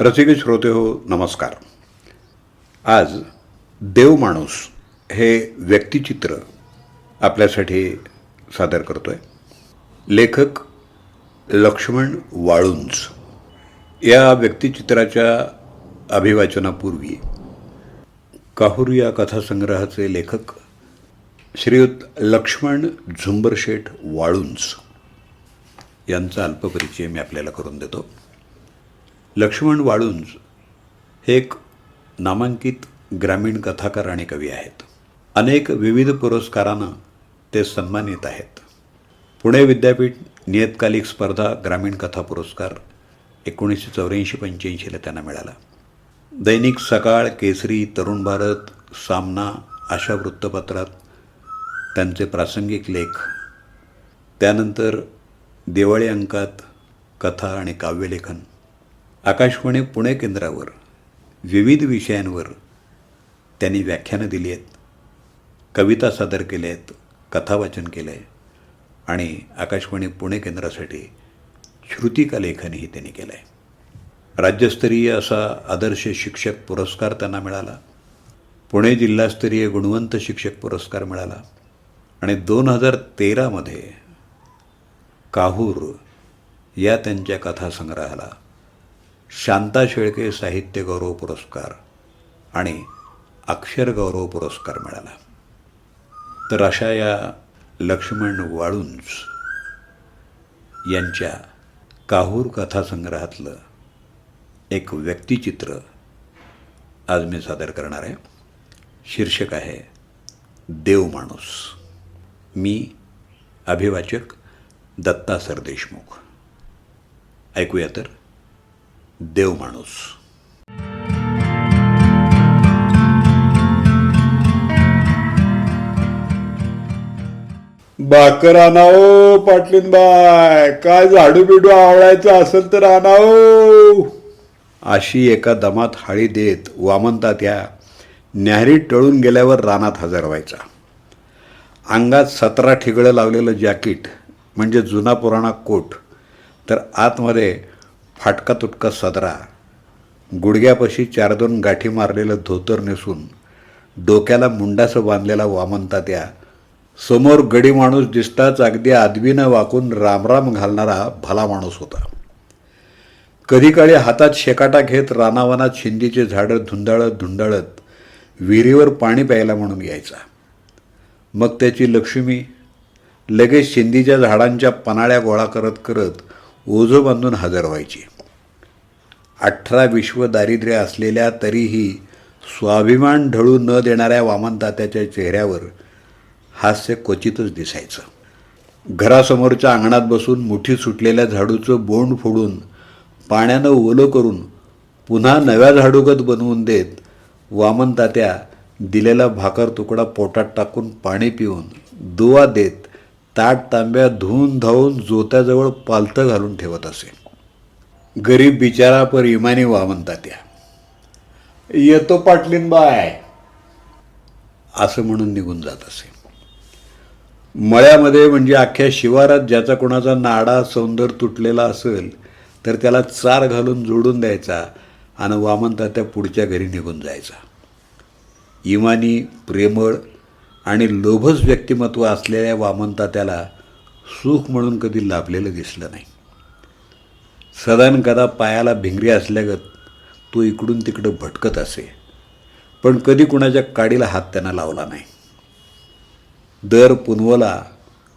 रसिक श्रोते हो नमस्कार. आज देव माणूस हे व्यक्तिचित्र आपल्यासाठी सादर करतो आहे लेखक लक्ष्मण वाळुंज या व्यक्तिचित्राच्या अभिवाचनापूर्वी काहूर या कथासंग्रहाचे लेखक श्रीयुत लक्ष्मण झुंबरशेठ वाळुंज यांचा अल्पपरिचय मी आपल्याला करून देतो. लक्ष्मण वाळुंज हे एक नामांकित ग्रामीण कथाकार आणि कवी आहेत. अनेक विविध पुरस्कारानं ते सन्मानित आहेत. पुणे विद्यापीठ नियतकालिक स्पर्धा ग्रामीण कथा पुरस्कार एकोणीसशे चौऱ्याऐंशी पंच्याऐंशीला त्यांना मिळाला. दैनिक सकाळ केसरी तरुण भारत सामना अशा वृत्तपत्रात त्यांचे प्रासंगिक लेख त्यानंतर दिवाळी अंकात कथा आणि काव्यलेखन आकाशवाणी पुणे केंद्रावर विविध विषयांवर त्यांनी व्याख्यानं दिली आहेत कविता सादर केल्या आहेत कथावाचन केलं आहे आणि आकाशवाणी पुणे केंद्रासाठी श्रुतिका लेखनही त्यांनी केलं आहे राज्यस्तरीय असा आदर्श शिक्षक पुरस्कार त्यांना मिळाला. पुणे जिल्हास्तरीय गुणवंत शिक्षक पुरस्कार मिळाला. आणि दोन हजार तेरामध्ये काहूर या त्यांच्या कथासंग्रहाला शांता शेळके साहित्य गौरव पुरस्कार आणि अक्षर गौरव पुरस्कार मिळाला. तर अशा या लक्ष्मण वाळुंज यांच्या काहूर कथासंग्रहातलं एक व्यक्तिचित्र आज मी सादर करणार आहे. शीर्षक आहे देव माणूस. मी अभिवाचक दत्ता सरदेशमुख. ऐकूया तर. देव माणूस. बाकर ओ पाटलीन बाय. काय झाडू बिडू आवडायचं असेल तर आणाओ अशी एका दमात हाळी देत वामनता त्या न्याहरी टळून गेल्यावर रानात हजर व्हायचा. अंगात सतरा ठिगळं लावलेलं जॅकेट म्हणजे जुना पुराणा कोट तर आतमध्ये फाटका तुटका सदरा. गुडघ्यापाशी चार दोन गाठी मारलेलं धोतर नेसून डोक्याला मुंडासं बांधलेला वामनता त्या. समोर गडी माणूस दिसताच अगदी आदवीनं वाकून रामराम घालणारा भला माणूस होता. कधी काळी हातात शेकाटा घेत रानावनात शिंदीचे झाडं धुंदाळत धुंदाळत विहिरीवर पाणी प्यायला म्हणून यायचा. मग त्याची लक्ष्मी लगेच शिंदीच्या झाडांच्या पनाळ्या गोळा करत करत ओझं बांधून हजर व्हायची. अठरा विश्व दारिद्र्य असलेल्या तरीही स्वाभिमान ढळू न देणाऱ्या वामनतात्याच्या चेहऱ्यावर हास्य क्वचितच दिसायचं. घरासमोरच्या अंगणात बसून मुठी सुटलेल्या झाडूचं बोंड फोडून पाण्यानं ओलं करून पुन्हा नव्या झाडूगत बनवून देत वामनतात्या दिलेला भाकर तुकडा पोटात टाकून पाणी पिऊन दुवा देत ताट तांब्या धुवून धावून जोत्याजवळ पालतं घालून ठेवत असे. गरीब बिचारा पर इमानी वामनतात्या येतो पाटलीन बाय. असं म्हणून निघून जात असे. मळ्यामध्ये म्हणजे अख्ख्या शिवारात ज्याचा कोणाचा नाडा सौंदर तुटलेला असेल तर त्याला चार घालून जोडून द्यायचा आणि वामनता त्या पुढच्या घरी निघून जायचा. इमानी प्रेमळ आणि लोभस व्यक्तिमत्व असलेल्या वामनता त्याला सुख म्हणून कधी लाभलेलं दिसलं नाही. सदान कदा पायाला भिंगरी असल्यागत तो इकडून तिकडं भटकत असे. पण कधी कुणाच्या काडीला हात त्यांना लावला नाही. दर पुनवला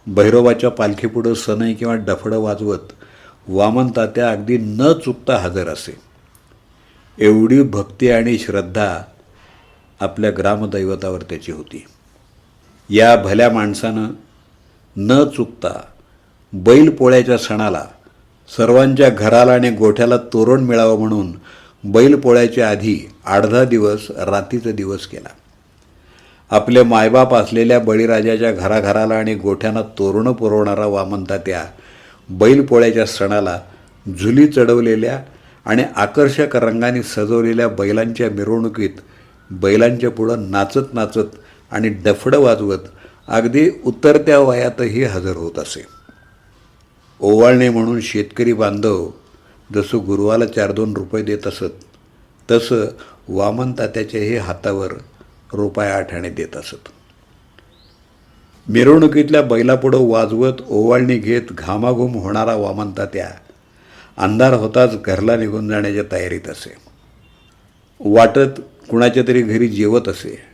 भैरवाच्या पालखीपुढं सनई किंवा डफडं वाजवत वामन तात्या अगदी न चुकता हजर असे. एवढी भक्ती आणि श्रद्धा आपल्या ग्रामदैवतावर त्याची होती. या भल्या माणसानं न चुकता बैलपोळ्याच्या सणाला सर्वांच्या घराला आणि गोठ्याला तोरण मिळावं म्हणून बैलपोळ्याच्या आधी अर्धा दिवस रात्रीचा दिवस केला. आपले मायबाप असलेल्या बळीराजाच्या घराघराला आणि गोठ्यांना तोरणं पुरवणारा वामनता त्या बैलपोळ्याच्या सणाला झुली चढवलेल्या आणि आकर्षक रंगाने सजवलेल्या बैलांच्या मिरवणुकीत बैलांच्या पुढं नाचत नाचत आणि डफडं वाजवत अगदी उतरत्या वयातही हजर होत असे. ओवाळणे म्हणून शेतकरी बांधव जसं गुरुवाला चार दोन रुपये देत असत तसं वामन तात्याच्याही हातावर रुपये आठाणे देत असत. मिरवणुकीतल्या बैलापुढं वाजवत ओवाळणी घेत घामाघूम होणारा वामन तात्या अंधार होताच घरला निघून जाण्याच्या तयारीत असे. वाटत कुणाच्या तरी घरी जेवत असे.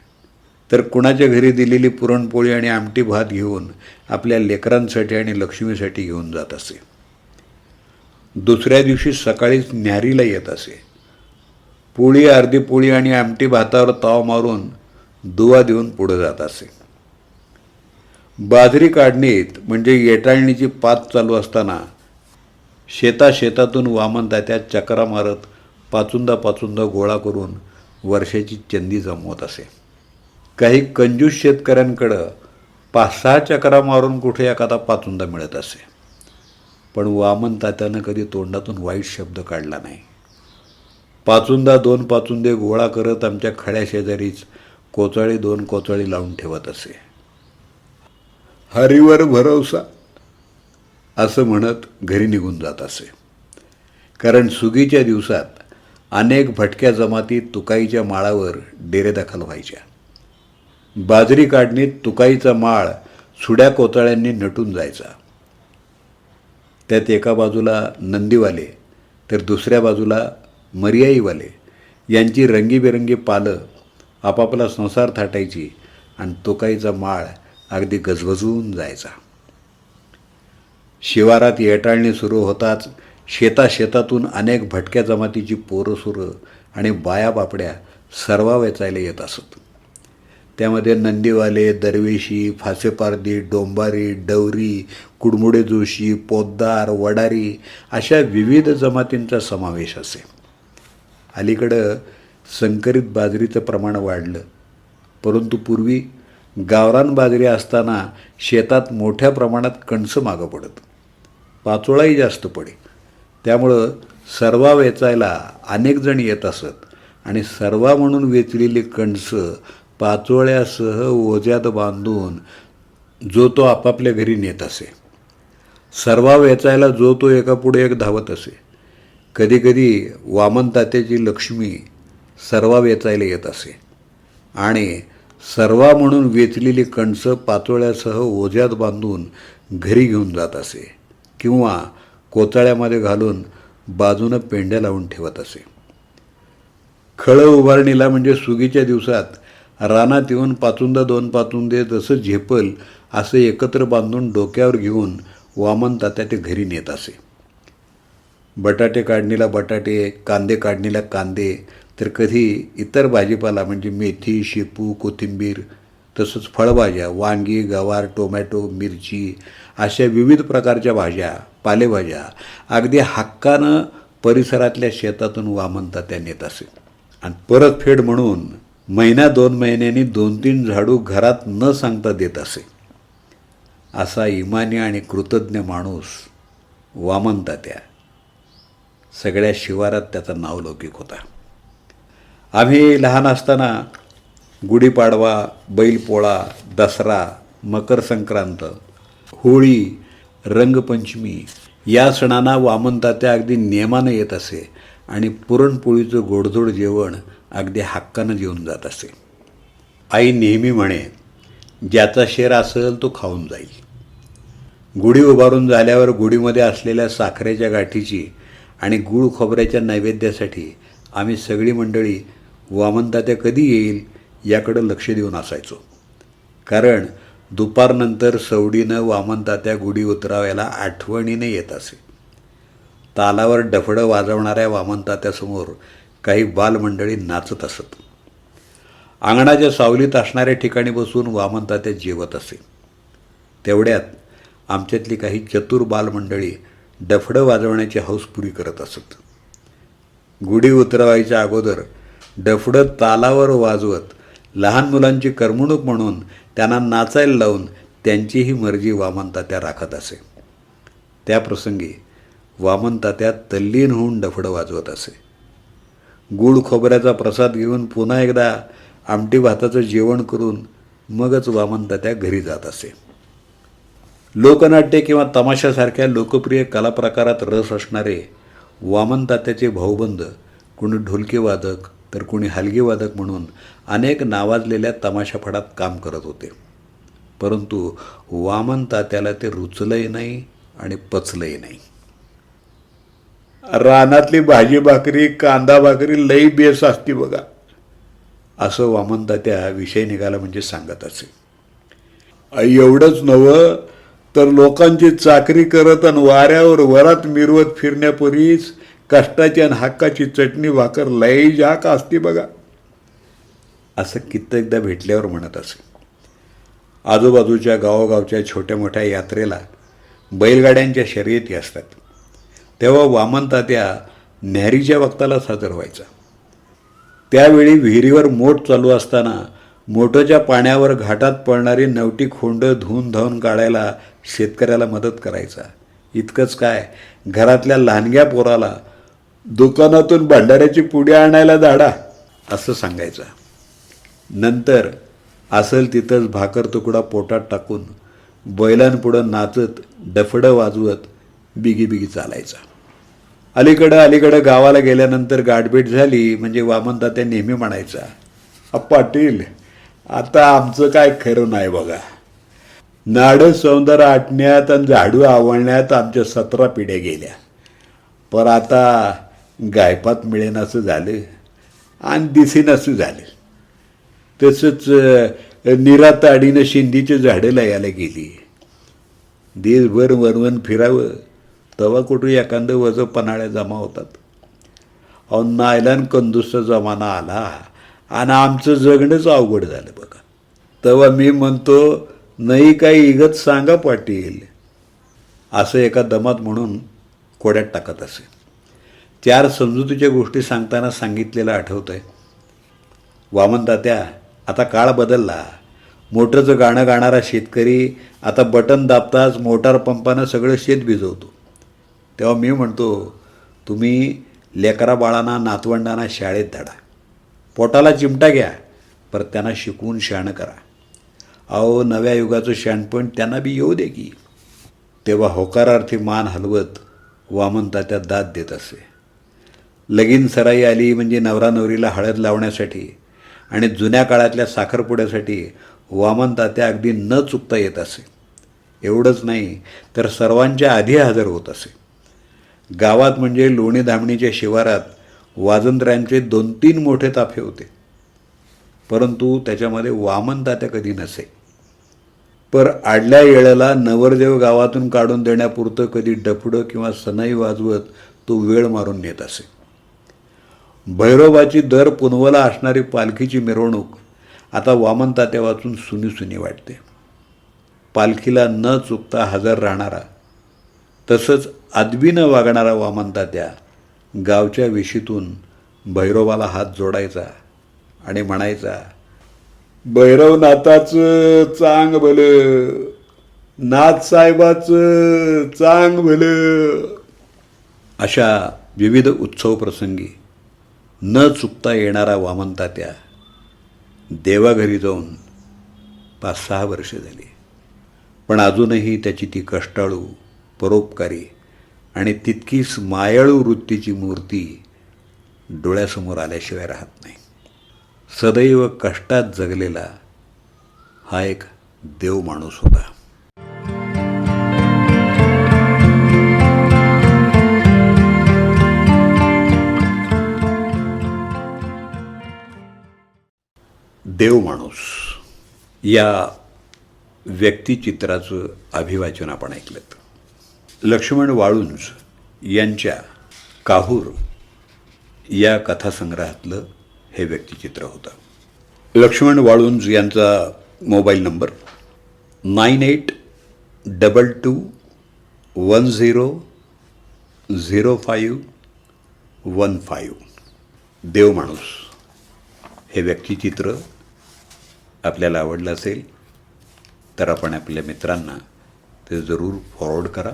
तर कुणाच्या घरी दिलेली पुरणपोळी आणि आमटी भात घेऊन आपल्या लेकरांसाठी आणि लक्ष्मीसाठी घेऊन जात असे. दुसऱ्या दिवशी सकाळीच न्यारीला येत असे. पोळी अर्धी पोळी आणि आमटी भातावर ताव मारून दुवा देऊन पुढे जात असे. बाजरी काढणीत म्हणजे येटाळणीची पात चालू असताना शेता शेतातून वामन तात्या चक्रा मारत पाचुंदा पाचुंदा गोळा करून वर्षाची चंदी जमवत असे. काही कंजूस शेतकऱ्यांकडं पाच सहा चक्रा मारून कुठे एखादा पाचुंदा मिळत असे. पण वामन तात्यानं कधी तोंडातून वाईट शब्द काढला नाही. पाचुंदा दोन पाचुंदे गोळा करत आमच्या खड्या शेजारीच कोचळी दोन कोचळी लावून ठेवत असे. हरीवर भरवसा असं म्हणत घरी निघून जात असे. कारण सुगीच्या दिवसात अनेक भटक्या जमाती तुकाईच्या माळावर डेरेदाखल व्हायच्या. बाजरी काढणीत तुकाईचा माळ सुड्या कोताळ्यांनी नटून जायचा. त्यात एका बाजूला नंदीवाले तर दुसऱ्या बाजूला मर्याईवाले. यांची रंगीबेरंगी पालं आपापला संसार थाटायची आणि तुकाईचा माळ अगदी गजबजून जायचा. शिवारात येटाळणी सुरू होताच शेता शेतातून अनेक भटक्या जमातीची पोरं सुरं आणि बाया बापड्या सर्वा वेचायला येत असत. त्यामध्ये नंदीवाले दरवेशी फासेपारदी डोंबारी डवरी कुडमुडे जोशी पोद्दार वडारी अशा विविध जमातींचा समावेश असे. अलीकडं संकरित बाजरीचं प्रमाण वाढलं. परंतु पूर्वी गावरान बाजरी असताना शेतात मोठ्या प्रमाणात कणसं मागं पडत. पाचोळाही जास्त पडे. त्यामुळं सर्वा वेचायला अनेक जण येत असत आणि सर्वा म्हणून वेचलेली कणसं पाचोळ्यासह ओझ्यात बांधून जो तो आपापल्या घरी नेत असे. सर्वा वेचायला जो तो एकापुढे एक धावत असे. कधीकधी वामन तात्याची लक्ष्मी सर्वा वेचायला येत असे. आणि सर्वा म्हणून वेचलेली कणसं पाचोळ्यासह ओझ्यात बांधून घरी घेऊन जात असे किंवा कोचाळ्यामध्ये घालून बाजूनं पेंड्या लावून ठेवत असे. खळं उभारणीला म्हणजे सुगीच्या दिवसात रानात येऊन पाचुंदा दोन पाचुंदे जसं झेपल असं एकत्र बांधून डोक्यावर घेऊन वामन तात्या ते घरी नेत असे. बटाटे काढणीला बटाटे कांदे काढणीला कांदे तर कधी इतर भाजीपाला म्हणजे मेथी शेपू कोथिंबीर तसंच फळभाज्या वांगी गवार टोमॅटो मिरची अशा विविध प्रकारच्या भाज्या पालेभाज्या अगदी हक्कानं परिसरातल्या शेतातून वामनता त्या नेत असे. आणि परतफेड म्हणून महिना दोन महिन्यांनी दोन तीन झाडू घरात न सांगता देत असे. असा इमानी आणि कृतज्ञ माणूस वामनता त्या. सगळ्या शिवारात त्याचा नावलौकिक होता. आम्ही लहान असताना गुढीपाडवा बैलपोळा दसरा मकर संक्रांत होळी रंगपंचमी या सणांना वामनतात्या अगदी नियमानं येत असे आणि पुरणपोळीचं गोडधोड जेवण अगदी हक्कानं जेवून जात असे. आई नेहमी म्हणे ज्याचा शेर असेल तो खाऊन जाईल. गुढी उभारून झाल्यावर गुढीमध्ये असलेल्या साखरेच्या गाठीची आणि गुळ खोबऱ्याच्या नैवेद्यासाठी आम्ही सगळी मंडळी वामनतात्या कधी येईल याकडं लक्ष देऊन असायचो. कारण दुपारनंतर सवडीनं वामनतात्या गुढी उतरावायला आठवणीने येत असे. तालावर डफडं वाजवणाऱ्या वामनतात्यासमोर काही बालमंडळी नाचत असत. अंगणाच्या सावलीत असणाऱ्या ठिकाणी बसून वामनतात्या जेवत असे. तेवढ्यात आमच्यातली काही चतुर बालमंडळी डफडं वाजवण्याची हौस पुरी करत असत. गुढी उतरवायच्या अगोदर डफडं तालावर वाजवत लहान मुलांची करमणूक म्हणून त्यांना नाचायला लावून त्यांचीही मर्जी वामनतात्या राखत असे. त्या प्रसंगी वामनतात्या तल्लीन होऊन डफडं वाजवत असे. गूळ खोबऱ्याचा प्रसाद घेऊन पुन्हा एकदा आमटी भाताचं जेवण करून मगच वामनतात्या घरी जात असे. लोकनाट्य किंवा तमाशासारख्या लोकप्रिय कलाप्रकारात रस असणारे वामन तात्याचे भाऊबंद कोणी ढोलकीवादक तर कोणी हलगीवादक म्हणून अनेक नावाजलेल्या तमाशाफडात काम करत होते. परंतु वामन तात्याला ते रुचलंही नाही आणि पचलंही नाही. रानातली भाजी भाकरी कांदा भाकरी लई बेस असती बघा. असं वामनता त्या विषय निघाला म्हणजे सांगत असे एवढंच नवं तर लोकांची चाकरी करत आणि वाऱ्यावर वरात मिरवत फिरण्यापूर्वीच कष्टाची आणि हक्काची चटणी भाकर लई जाक असती बघा. असं कित्येकदा भेटल्यावर म्हणत असे. आजूबाजूच्या गावोगावच्या छोट्या मोठ्या यात्रेला बैलगाड्यांच्या शर्यती असतात. तेव्हा वामन तात्या न्याहारीच्या वक्ताला सादर व्हायचा. त्यावेळी विहिरीवर मोठ चालू असताना मोठच्या पाण्यावर घाटात पडणारी नवटी खोंड धुवून धावून काढायला शेतकऱ्याला मदत करायचा. इतकंच काय घरातल्या लहानग्या पोराला दुकानातून भंडाऱ्याची पुडी आणायला धाडा असं सांगायचा. नंतर असेल तिथंच भाकर तुकडा पोटात टाकून बैलांपुढं नाचत डफडं वाजवत बिगी बिगी चालायचा. अलीकडं अलीकडं गावाला गेल्यानंतर गाठभेट झाली म्हणजे वामनदात्या नेहमी म्हणायचा अ, पाटील आता आमचं काय खरं नाही बघा. नाडं सौंदर्य आटण्यात आणि झाडू आवळण्यात आमच्या सतरा पिढ्या गेल्या. पर आता गायपात मिळेनासं झालं आणि दिसेनासं झालं. तसंच निराताडीनं शिंदीची झाडं लयाला गेली. देशभर वरवण फिरावं. तवा कुठं एखादं वजं पन्हाळ्या जमा होतात. अहो नायलान कंदुसचा जमाना आला आणि आमचं जगणंच अवघड झालं बघा. तेव्हा मी म्हणतो नाही काही इगत सांगा पाटील. असं एका दमात म्हणून कोड्यात टाकत असे. चार समजुतीच्या गोष्टी सांगताना सांगितलेलं आठवतं आहे तात्या आता काळ बदलला. मोटरचं गाणं गाणारा शेतकरी आता बटन दाबताच मोटार पंपानं सगळं शेत भिजवतो. तेव्हा मी म्हणतो तुम्ही लेकरा बाळांना नातवंडांना शाळेत धाडा. पोटाला चिमटा घ्या पर त्यांना शिकवून शहाणं करा. अहो नव्या युगाचं शाणपण त्यांना बी येऊ दे की. तेव्हा होकारार्थी मान हलवत वामन तात्या दाद देत असे. लगीन सराई आली म्हणजे नवरा नवरीला हळद लावण्यासाठी आणि जुन्या काळातल्या साखरपुड्यासाठी वामन तात्या अगदी न चुकता येत असे. एवढंच नाही तर सर्वांच्या आधी हजर होत असे. गावात म्हणजे लोणी धामणीच्या शिवारात वाजंत्र्यांचे दोन तीन मोठे ताफे होते. परंतु त्याच्यामध्ये वामन तात्या कधी नसे. पर आडल्या येळेला नवरदेव गावातून काढून देण्यापुरतं कधी डफडं किंवा सनई वाजवत तो वेळ मारून नेत असे. भैरोबाची दर पुनवला असणारी पालखीची मिरवणूक आता वामन तात्या वाचून सुनी सुनी वाटते. पालखीला न चुकता हजर राहणारा तसंच आदवीनं वागणारा वामनता तात्या गावच्या विशीतून भैरवाला हात जोडायचा आणि म्हणायचा भैरवनाथाचं चांग भलं नाथ साहेबाचं चांग भलं. अशा विविध उत्सव प्रसंगी न चुकता येणारा वामनता त्या देवाघरी जाऊन पाच सहा वर्षे झाली. पण अजूनही त्याची ती कष्टाळू परोपकारी आणि तितकीच मायाळू वृत्तीची मूर्ती डोळ्यासमोर आल्याशिवाय राहत नाही. सदैव कष्टात जगलेला हा एक देव माणूस होता. देव माणूस या व्यक्तिचित्राचं अभिवाचन आपण ऐकलं लक्ष्मण वाळुंज यांच्या काहूर या कथासंग्रहातलं हे व्यक्तिचित्र होतं. लक्ष्मण वाळुंज यांचा mobile number nine eight double two one zero zero five one five. देव माणूस. हे व्यक्तिचित्र आपल्याला आवडलं असेल तर आपण आपल्या मित्रांना ते जरूर फॉरवर्ड करा.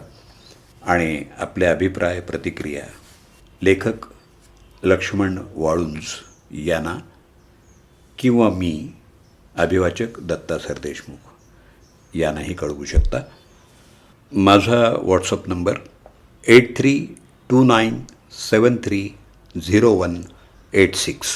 आणि आपले अभिप्राय प्रतिक्रिया. लेखक लक्ष्मण वाळुंज यांना किंवा मी अभिवाचक दत्ता सरदेशमुख यांनाही कळवू शकता. माझा WhatsApp number eight three two nine seven three zero one eight six.